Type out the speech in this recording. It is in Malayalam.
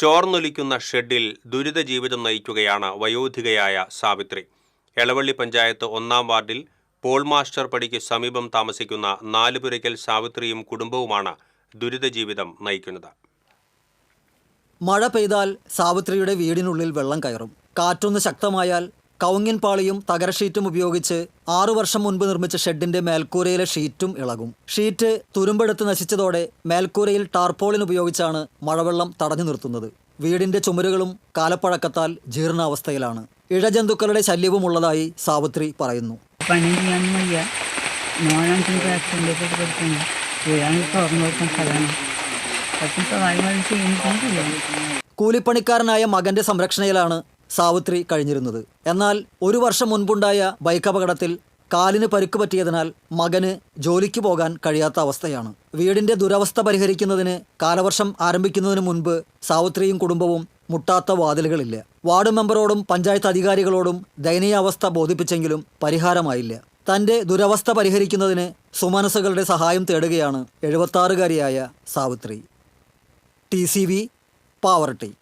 ചോർന്നൊലിക്കുന്ന ഷെഡിൽ ദുരിത ജീവിതം നയിക്കുകയാണ് വയോധികയായ സാവിത്രി. എളവള്ളി പഞ്ചായത്ത് ഒന്നാം വാർഡിൽ പോൾ മാസ്റ്റർ പടിക്ക് സമീപം താമസിക്കുന്ന നാലുപുരയ്ക്കൽ സാവിത്രിയും കുടുംബവുമാണ് ദുരിത ജീവിതം നയിക്കുന്നത്. മഴ പെയ്താൽ സാവിത്രിയുടെ വീടിനുള്ളിൽ വെള്ളം കയറും. കാറ്റൊന്ന് ശക്തമായാൽ കവുങ്ങിൻ പാളിയും തകര ഷീറ്റും ഉപയോഗിച്ച് ആറു വർഷം മുൻപ് നിർമ്മിച്ച ഷെഡിന്റെ മേൽക്കൂരയിലെ ഷീറ്റും ഇളകും. ഷീറ്റ് തുരുമ്പെടുത്ത് നശിച്ചതോടെ മേൽക്കൂരയിൽ ടാർപോളിൻ ഉപയോഗിച്ചാണ് മഴവെള്ളം തടഞ്ഞു നിർത്തുന്നത്. വീടിന്റെ ചുമരുകളും കാലപ്പഴക്കത്താൽ ജീർണാവസ്ഥയിലാണ്. ഇഴജന്തുക്കളുടെ ശല്യവും ഉള്ളതായി സാവിത്രി പറയുന്നു. പണി ചെയ്യാനും വയ്യ മോനഞ്ചിന്റെ അച്ഛന്റെയൊക്കെ പഠിക്കുന്നു വീഴാൻ തുറന്നു കൊടുക്കാൻ സ്ഥലമാണ്. പക്ഷേ സഹായങ്ങൾ ചെയ്യുന്നില്ല. കൂലിപ്പണിക്കാരനായ മകന്റെ സംരക്ഷണയിലാണ് സാവിത്രി കഴിഞ്ഞിരുന്നത്. എന്നാൽ ഒരു വർഷം മുൻപുണ്ടായ ബൈക്ക് അപകടത്തിൽ കാലിന് പരുക്ക് പറ്റിയതിനാൽ മകന് ജോലിക്ക് പോകാൻ കഴിയാത്ത അവസ്ഥയാണ്. വീടിന്റെ ദുരവസ്ഥ പരിഹരിക്കുന്നതിന് കാലവർഷം ആരംഭിക്കുന്നതിന് മുൻപ് സാവിത്രിയും കുടുംബവും മുട്ടാത്ത വാതിലുകളില്ല. വാർഡ് മെമ്പറോടും പഞ്ചായത്ത് അധികാരികളോടും ദയനീയാവസ്ഥ ബോധിപ്പിച്ചെങ്കിലും പരിഹാരമായില്ല. തന്റെ ദുരവസ്ഥ പരിഹരിക്കുന്നതിന് സുമനസുകളുടെ സഹായം തേടുകയാണ് എഴുപത്താറുകാരിയായ Savithri. T C V poverty